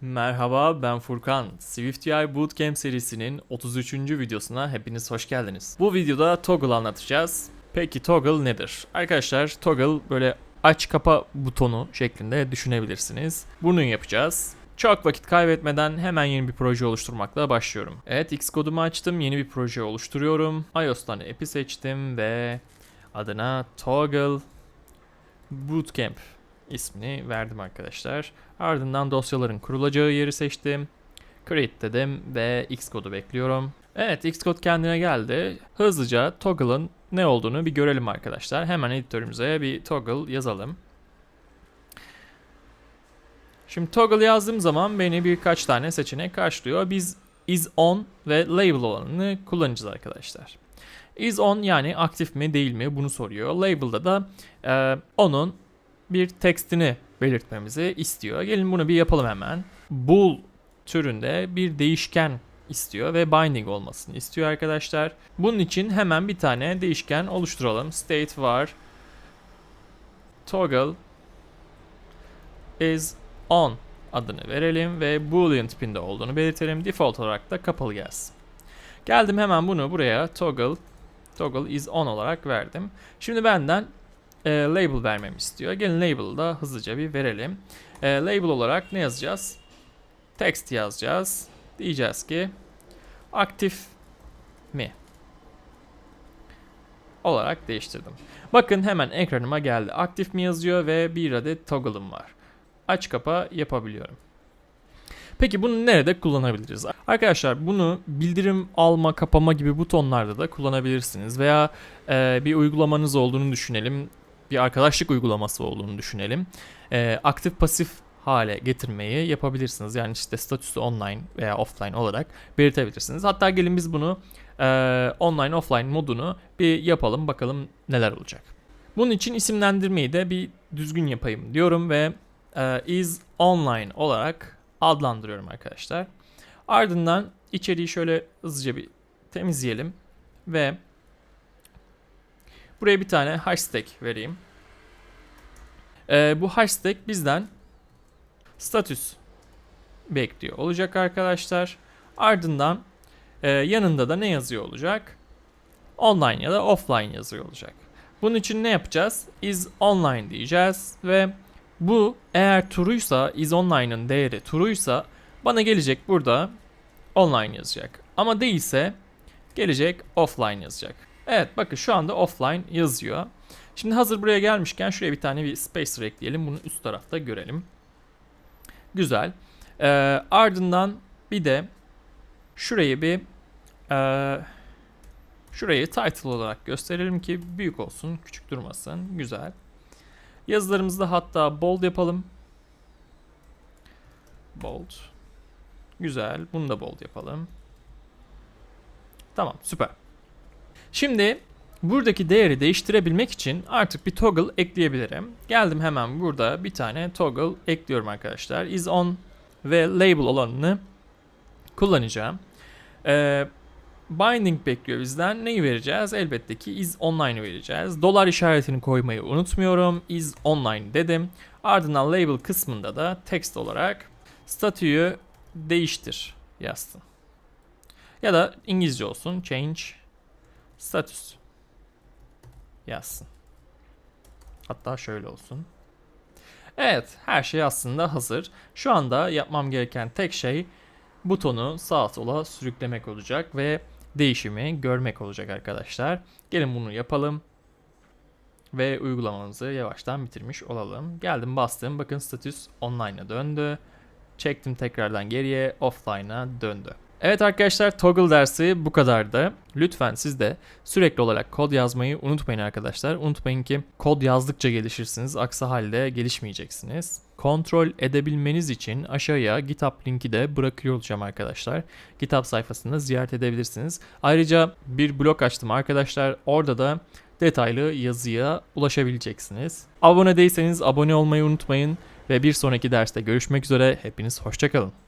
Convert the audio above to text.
Merhaba ben Furkan. SwiftUI Bootcamp serisinin 33. videosuna hepiniz hoş geldiniz. Bu videoda toggle anlatacağız. Peki toggle nedir? Arkadaşlar toggle böyle aç kapa butonu şeklinde düşünebilirsiniz. Bunu yapacağız. Çok vakit kaybetmeden hemen yeni bir proje oluşturmakla başlıyorum. Evet Xcode'umu açtım. Yeni bir proje oluşturuyorum. iOS'tan app'i seçtim ve adına toggle bootcamp ismini verdim arkadaşlar. Ardından dosyaların kurulacağı yeri seçtim. Create dedim ve Xcode'u bekliyorum. Evet Xcode kendine geldi. Hızlıca toggle'ın ne olduğunu bir görelim arkadaşlar. Hemen editörümüze bir toggle yazalım. Şimdi toggle yazdığım zaman beni birkaç tane seçenek karşılıyor. Biz is on ve label olanını kullanacağız arkadaşlar. Is on yani aktif mi değil mi bunu soruyor. Label'da da e, onun bir tekstini belirtmemizi istiyor. Gelin bunu bir yapalım hemen. Bool türünde bir değişken istiyor ve binding olmasını istiyor arkadaşlar. Bunun için hemen bir tane değişken oluşturalım. State var. Toggle is on adını verelim ve boolean tipinde olduğunu belirtelim. Default olarak da kapalı gelsin. Geldim hemen bunu buraya toggle toggle is on olarak verdim. Şimdi benden e, label vermemi istiyor. Gelin label'ı da hızlıca bir verelim. E, label olarak ne yazacağız? Text yazacağız. Diyeceğiz ki aktif mi olarak değiştirdim. Bakın hemen ekranıma geldi. Aktif mi yazıyor ve bir adet toggle'ım var. Aç kapa yapabiliyorum. Peki bunu nerede kullanabiliriz? Arkadaşlar bunu bildirim alma, kapama gibi butonlarda da kullanabilirsiniz. Veya e, bir uygulamanız olduğunu düşünelim. Bir arkadaşlık uygulaması olduğunu düşünelim. E, aktif pasif hale getirmeyi yapabilirsiniz. Yani işte statüsü online veya offline olarak belirtebilirsiniz. Hatta gelin biz bunu e, online offline modunu bir yapalım bakalım neler olacak. Bunun için isimlendirmeyi de bir düzgün yapayım diyorum ve e, is online olarak adlandırıyorum arkadaşlar. Ardından içeriği şöyle hızlıca bir temizleyelim ve buraya bir tane hashtag vereyim. Ee, bu hashtag bizden statüs bekliyor olacak arkadaşlar. Ardından e, yanında da ne yazıyor olacak? Online ya da offline yazıyor olacak. Bunun için ne yapacağız? Is online diyeceğiz ve bu eğer true'ysa is online'ın değeri true'ysa bana gelecek burada online yazacak. Ama değilse gelecek offline yazacak. Evet bakın şu anda offline yazıyor. Şimdi hazır buraya gelmişken şuraya bir tane bir spacer ekleyelim. Bunu üst tarafta görelim. Güzel. Ee, ardından bir de şurayı bir e, şurayı title olarak gösterelim ki büyük olsun, küçük durmasın. Güzel. Yazılarımızı da hatta bold yapalım. Bold. Güzel. Bunu da bold yapalım. Tamam, süper. Şimdi buradaki değeri değiştirebilmek için artık bir toggle ekleyebilirim. Geldim hemen burada bir tane toggle ekliyorum arkadaşlar. Is on ve label olanını kullanacağım. Ee, binding bekliyor bizden. Neyi vereceğiz? Elbette ki is online vereceğiz. Dolar işaretini koymayı unutmuyorum. Is online dedim. Ardından label kısmında da text olarak statüyü değiştir yazdım. Ya da İngilizce olsun. Change status yazsın. Hatta şöyle olsun. Evet, her şey aslında hazır. Şu anda yapmam gereken tek şey butonu sağa sola sürüklemek olacak ve değişimi görmek olacak arkadaşlar. Gelin bunu yapalım. Ve uygulamamızı yavaştan bitirmiş olalım. Geldim bastım. Bakın statüs online'a döndü. Çektim tekrardan geriye offline'a döndü. Evet arkadaşlar toggle dersi bu kadardı. Lütfen siz de sürekli olarak kod yazmayı unutmayın arkadaşlar. Unutmayın ki kod yazdıkça gelişirsiniz. Aksi halde gelişmeyeceksiniz. Kontrol edebilmeniz için aşağıya GitHub linki de bırakıyor olacağım arkadaşlar. GitHub sayfasını ziyaret edebilirsiniz. Ayrıca bir blog açtım arkadaşlar. Orada da detaylı yazıya ulaşabileceksiniz. Abone değilseniz abone olmayı unutmayın ve bir sonraki derste görüşmek üzere. Hepiniz hoşçakalın.